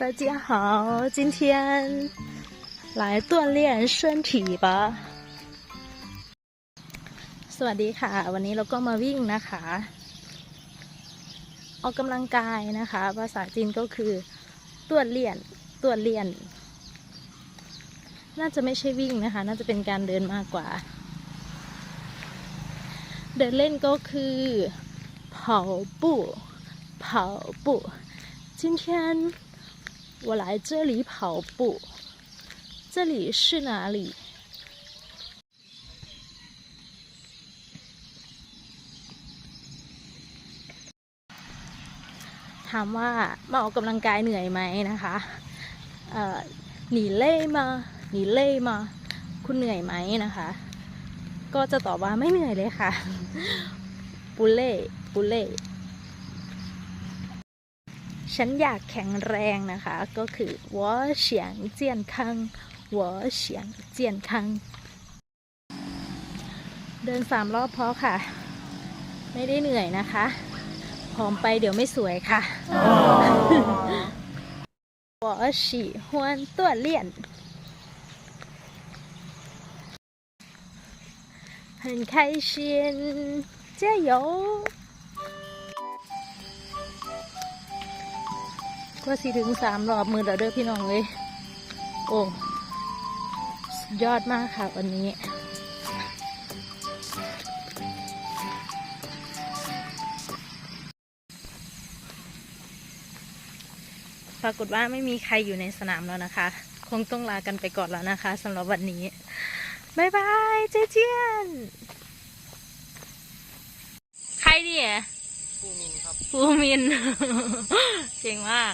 大家好，今天来锻炼身体吧。สวัสดีค่ะ วันนี้เราก็มาวิ่งนะคะ ออกกำลังกายนะคะ ภาษาจีนก็คือต้วนเลี่ยนต้วนเลี่ยน น่าจะไม่ใช่วิ่งนะคะ น่าจะเป็นการเดินมากกว่า เดินเล่นก็คือ跑步跑步今天 我来这里跑步这里是哪里ถามว่ามาออกกำลังกายเหนื่อยไหมนะคะเอ่อหนีเล่มาหนีเล่มา คุณเหนื่อยไหมนะคะ ก็จะตอบว่าไม่เหนื่อยเลยค่ะ ปุเล่ปุเล่ ฉันอยากแข็งแรงนะคะ ก็คือ我想健康我想健康เดินสามรอบพอค่ะ ไม่ได้เหนื่อยนะคะผอมไปเดี๋ยวไม่สวยค่ะ 我喜欢锻炼很开心加油 ก็สิถึงสามรอบมือแล้วเด้อพี่น้องเลยโอ้สุดยอดมากค่ะวันนี้ ปรากฏว่าไม่มีใครอยู่ในสนามแล้วนะคะ คงต้องลากันไปก่อนแล้วนะคะสำหรับวันนี้บ๊ายบายเจเจียน ใครเนี่ยผู้มินครับภูมิน เก่งมาก